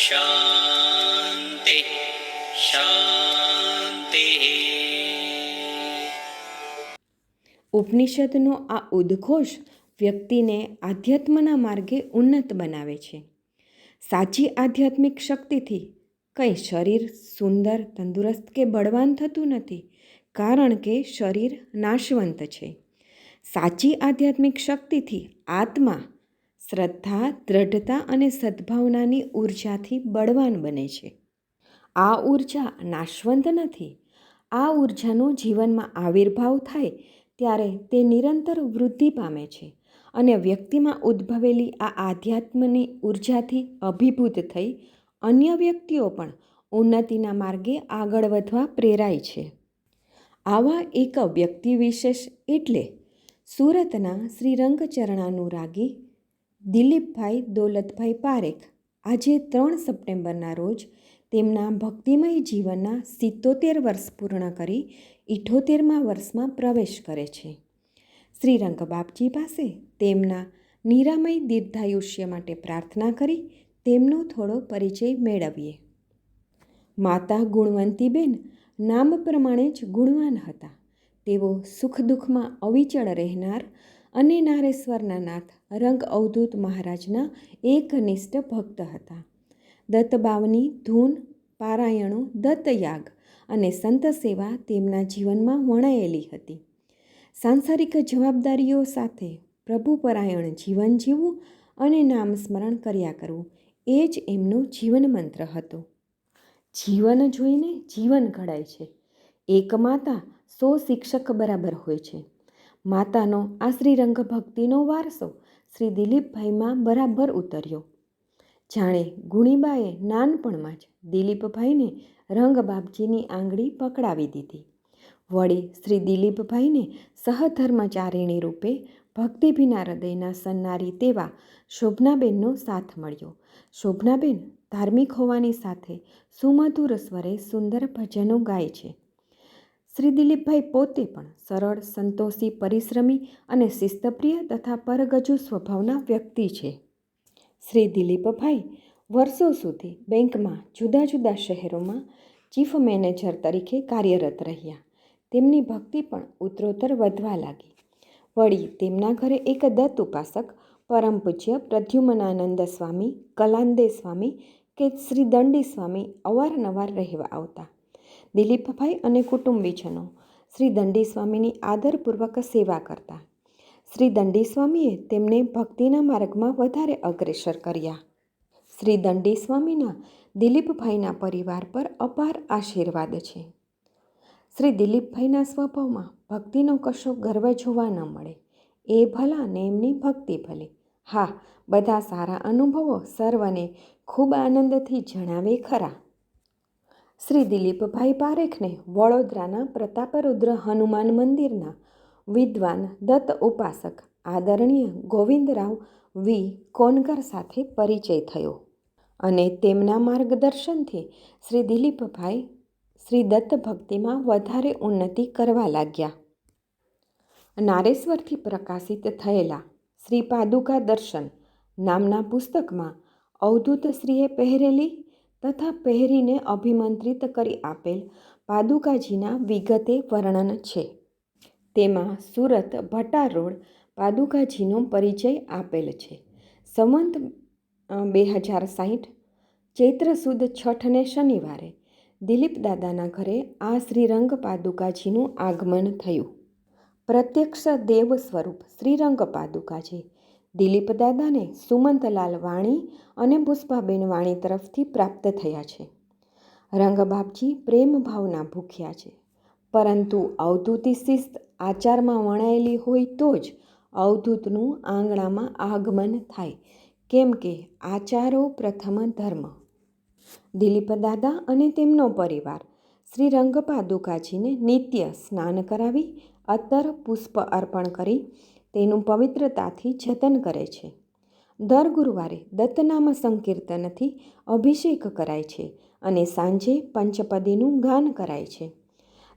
શાંતિ શાંતિ ઉપનિષદનો આ ઉદ્ઘોષ વ્યક્તિને આધ્યાત્મના માર્ગે ઉન્નત બનાવે છે. સાચી આધ્યાત્મિક શક્તિથી કંઈ શરીર સુંદર, તંદુરસ્ત કે બળવાન થતું નથી, કારણ કે શરીર નાશવંત છે. સાચી આધ્યાત્મિક શક્તિથી આત્મા શ્રદ્ધા, દ્રઢતા અને સદ્ભાવનાની ઉર્જાથી બળવાન બને છે. આ ઊર્જા નાશવંત નથી. આ ઉર્જાનો જીવનમાં આવિર્ભાવ થાય ત્યારે તે નિરંતર વૃદ્ધિ પામે છે અને વ્યક્તિમાં ઉદ્ભવેલી આ આધ્યાત્મની ઉર્જાથી અભિભૂત થઈ અન્ય વ્યક્તિઓ પણ ઉન્નતિના માર્ગે આગળ વધવા પ્રેરાય છે. આવા એક વ્યક્તિ વિશેષ એટલે સુરતના શ્રી રંગચરણાનુરાગી દિલીપભાઈ દોલતભાઈ પારેખ આજે ત્રણ સપ્ટેમ્બરના રોજ તેમના ભક્તિમય જીવનના સિત્તોતેર વર્ષ પૂર્ણ કરી ઇઠ્ઠોતેરમા વર્ષમાં પ્રવેશ કરે છે. શ્રીરંગ બાપજી પાસે તેમના નિરામય દીર્ઘાયુષ્ય માટે પ્રાર્થના કરી તેમનો થોડો પરિચય મેળવીએ. માતા ગુણવંતીબેન નામ પ્રમાણે જ ગુણવાન હતા. તેઓ સુખ દુઃખમાં અવિચળ રહેનાર અને નારેશ્વરના નાથ રંગ અવધૂત મહારાજના એકનિષ્ઠ ભક્ત હતા. દત્તબાવની ધૂન, પારાયણો દત્તયાગ અને સંત સેવા તેમના જીવનમાં વણાયેલી હતી. સાંસારિક જવાબદારીઓ સાથે પ્રભુપરાયણ જીવન જીવવું અને નામ સ્મરણ કર્યા કરવું એ જ એમનો જીવન મંત્ર હતો. જીવન જોઈને જીવન ઘડાય છે. એક માતા સો શિક્ષક બરાબર હોય છે. માતાનો આ શ્રીરંગ ભક્તિનો વારસો શ્રી દિલીપભાઈમાં બરાબર ઉતર્યો. જાણે ગુણીબાએ નાનપણમાં જ દિલીપભાઈને રંગબાપજીની આંગળી પકડાવી દીધી. વળી શ્રી દિલીપભાઈને સહધર્મચારિણી રૂપે ભક્તિભીના હૃદયના સન્નારી તેવા શોભનાબેનનો સાથ મળ્યો. શોભનાબેન ધાર્મિક હોવાની સાથે સુમધુર સ્વરે સુંદર ભજનો ગાય છે. શ્રી દિલીપભાઈ પોતે પણ સરળ, સંતોષી, પરિશ્રમી અને શિસ્તપ્રિય તથા પરગજુ સ્વભાવના વ્યક્તિ છે. શ્રી દિલીપભાઈ વર્ષો સુધી બેંકમાં જુદા જુદા શહેરોમાં ચીફ મેનેજર તરીકે કાર્યરત રહ્યા. તેમની ભક્તિ પણ ઉત્તરોત્તર વધવા લાગી. વળી તેમના ઘરે એક દત્ત ઉપાસક, પરમ પૂજ્ય પ્રદ્યુમનાનંદ સ્વામી, કલાંદે સ્વામી કે શ્રી દંડી સ્વામી અવારનવાર રહેવા આવતા. દિલીપભાઈ અને કુટુંબીજનો. શ્રી દંડી સ્વામીની આદરપૂર્વક સેવા કરતા. શ્રી દંડી સ્વામીએ તેમને ભક્તિના માર્ગમાં વધારે અગ્રેસર કર્યા. શ્રી દંડી સ્વામીના દિલીપભાઈના પરિવાર પર અપાર આશીર્વાદ છે. શ્રી દિલીપભાઈના સ્વભાવમાં ભક્તિનો કશો ગર્વ જોવા ન મળે. એ ભલા ને એમની ભક્તિ ભલે. હા, બધા સારા અનુભવો સર્વને ખૂબ આનંદથી જણાવે ખરા. શ્રી દિલીપભાઈ પારેખને વડોદરાના પ્રતાપરુદ્ર હનુમાન મંદિરના વિદ્વાન દત્ત ઉપાસક આદરણીય ગોવિંદરાવ વી. કોનકર સાથે પરિચય થયો અને તેમના માર્ગદર્શનથી શ્રી દિલીપભાઈ શ્રી દત્ત ભક્તિમાં વધારે ઉન્નતિ કરવા લાગ્યા. નારેશ્વરથી પ્રકાશિત થયેલા શ્રી પાદુકા દર્શન નામના પુસ્તકમાં અવધૂતશ્રીએ પહેરેલી તથા પહેરીને અભિમંત્રિત કરી આપેલ પાદુકાજીના વિગતે વર્ણન છે. તેમાં સુરત ભટ્ટા રોડ પાદુકાજીનો પરિચય આપેલ છે. સંવંત બે હજાર સાહીઠ ચૈત્ર સુદ છઠને શનિવારે દિલીપ દાદાના ઘરે આ શ્રીરંગ પાદુકાજીનું આગમન થયું. પ્રત્યક્ષ દેવ સ્વરૂપ શ્રીરંગ પાદુકાજી દિલીપ દાદાને સુમંતલાલ વાણી અને પુષ્પાબેન વાણી તરફથી પ્રાપ્ત થયા છે. રંગબાપજી પ્રેમ ભાવના ભૂખ્યા છે. પરંતુ અવધૂતી શિસ્ત આચારમાં વણાયેલી હોય તો જ અવધૂતનું આંગણામાં આગમન થાય, કેમ કે આચારો પ્રથમ ધર્મ. દિલીપ દાદા અને તેમનો પરિવાર શ્રી રંગપાદુકાજીને નિત્ય સ્નાન કરાવી અત્તર પુષ્પ અર્પણ કરી તેનું પવિત્રતાથી જતન કરે છે. દર ગુરુવારે દત્તનામ સંકીર્તનથી અભિષેક કરાય છે અને સાંજે પંચપદીનું ગાન કરાય છે.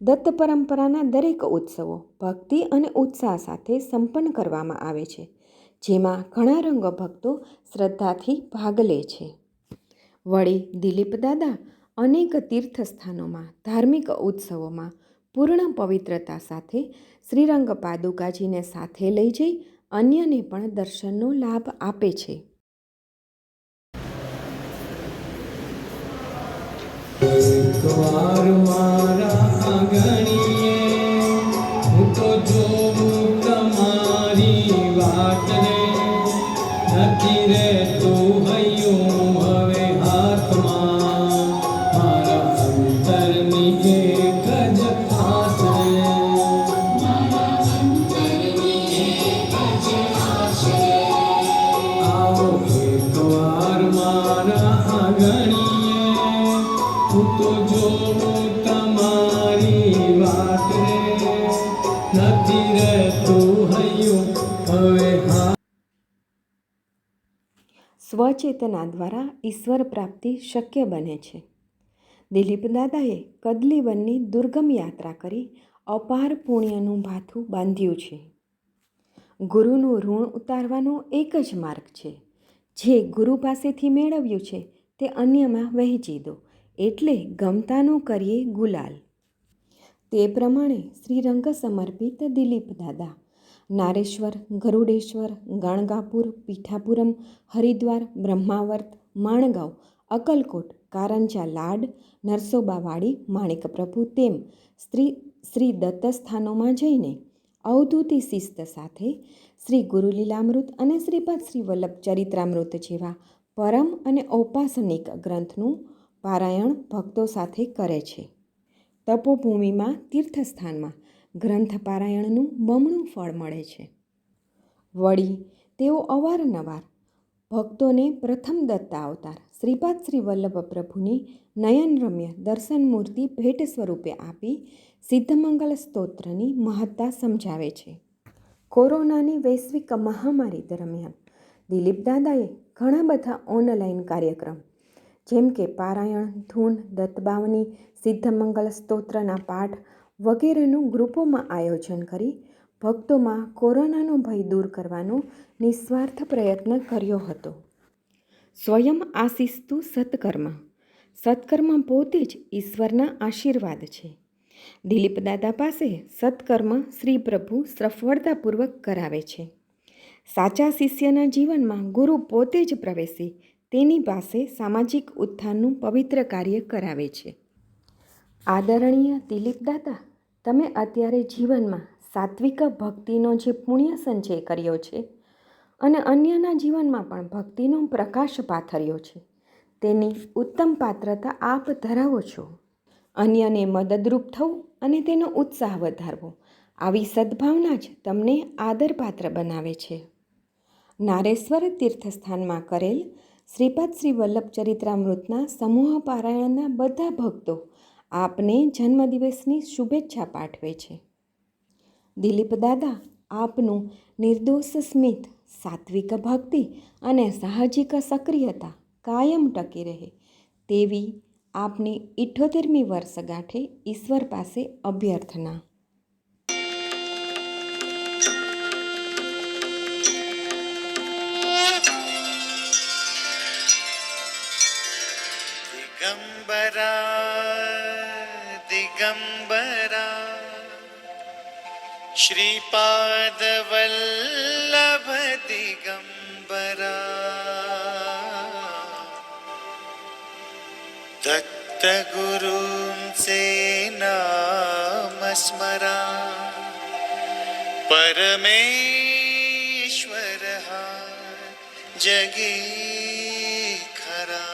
દત્ત પરંપરાના દરેક ઉત્સવો ભક્તિ અને ઉત્સાહ સાથે સંપન્ન કરવામાં આવે છે, જેમાં ઘણા રંગ ભક્તો શ્રદ્ધાથી ભાગ લે છે. વળી દિલીપ દાદા અનેક તીર્થસ્થાનોમાં ધાર્મિક ઉત્સવોમાં પૂર્ણ પવિત્રતા સાથે શ્રીરંગ પાદુકાજીને સાથે લઈ જઈ અન્યને પણ દર્શનનો લાભ આપે છે. મારા નથી રહેતું હૈયું. હવે હા. સ્વચેતના દ્વારા ઈશ્વર પ્રાપ્તિ શક્ય બને છે. દિલીપ દાદાએ કદલીવનની દુર્ગમ યાત્રા કરી અપાર પુણ્યનું ભાથું બાંધ્યું છે. ગુરુનું ઋણ ઉતારવાનો એક જ માર્ગ છે. જે ગુરુ પાસેથી મેળવ્યું છે તે અન્યમાં વહેંચી દો. એટલે ગમતાનું કરીએ ગુલાલ. તે પ્રમાણે શ્રીરંગ સમર્પિત દિલીપ દાદા. નારેશ્વર, ગરુડેશ્વર, ગણગાપુર, પીઠાપુરમ, હરિદ્વાર, બ્રહ્માવર્ત, માણગાંવ, અકલકોટ, કારંજા લાડ, નરસોબાવાડી માણિક પ્રભુ તેમ શ્રી દત્ત સ્થાનોમાં જઈને અવધૂતી શિસ્ત સાથે શ્રી ગુરુલીલામૃત અને શ્રીપદ શ્રી વલ્લભ ચરિત્રામૃત જેવા પરમ અને ઔપાસનિક ગ્રંથનું પારાયણ ભક્તો સાથે કરે છે. તપોભૂમિમાં તીર્થસ્થાનમાં ગ્રંથ પારાયણનું બમણું ફળ મળે છે. વળી તેઓ અવારનવાર ભક્તોને પ્રથમ દત્તા અવતાર શ્રીપાદ શ્રી વલ્લભ પ્રભુની નયનરમ્ય દર્શન મૂર્તિ ભેટ સ્વરૂપે આપી સિદ્ધમંગલ સ્તોત્રની મહત્તા સમજાવે છે. કોરોનાની વૈશ્વિક મહામારી દરમિયાન દિલીપ દાદાએ ઘણા બધા ઓનલાઈન કાર્યક્રમ જેમ કે પારાયણ, ધૂન, દત્તબાવની, સિદ્ધમંગલ સ્તોત્રના પાઠ વગેરેનું ગ્રુપોમાં આયોજન કરી ભક્તોમાં કોરોનાનો ભય દૂર કરવાનો નિસ્વાર્થ પ્રયત્ન કર્યો હતો. સ્વયં આશિસ્તુ સત્કર્મ. સત્કર્મ પોતે જ ઈશ્વરના આશીર્વાદ છે. દિલીપ દાદા પાસે સત્કર્મ શ્રી પ્રભુ સફળતાપૂર્વક કરાવે છે. સાચા શિષ્યના જીવનમાં ગુરુ પોતે જ પ્રવેશી તેની પાસે સામાજિક ઉત્થાનનું પવિત્ર કાર્ય કરાવે છે. આદરણીય દિલીપદાતા તમે અત્યારે જીવનમાં સાત્વિક ભક્તિનો જે પુણ્ય સંચય કર્યો છે અને અન્યના જીવનમાં પણ ભક્તિનો પ્રકાશ પાથર્યો છે, તેની ઉત્તમ પાત્રતા આપ ધરાવો છો. અન્યને મદદરૂપ થવું અને તેનો ઉત્સાહ વધારવો, આવી સદ્ભાવના જ તમને આદરપાત્ર બનાવે છે. નારેશ્વર તીર્થસ્થાનમાં કરેલ શ્રીપાદ શ્રી વલ્લભ ચરિત્રામૃતના સમૂહ પારાયણના બધા ભક્તો આપને જન્મદિવસની શુભેચ્છા પાઠવે છે. દિલીપ દાદા આપનું નિર્દોષ સ્મિત, સાત્વિક ભક્તિ અને સાહજિક સક્રિયતા કાયમ ટકી રહે તેવી આપની ઇઠ્ઠોતેરમી વર્ષગાંઠે ઈશ્વર પાસે અભ્યર્થના. श्रीपादवल्लभ दिगम्बरा दत्तगुरुं सेनामस्मरा परमेश्वर हा जगी खरा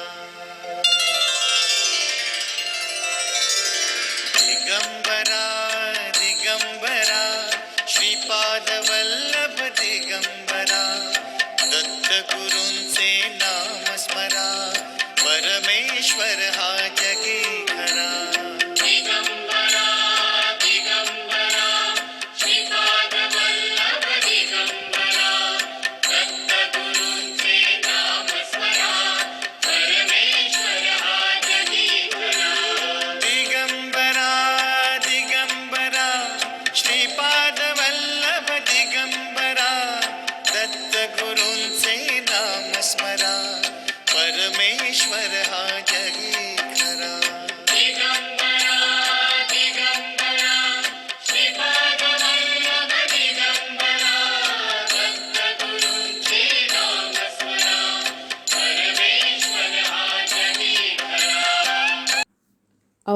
परमेश्वर हा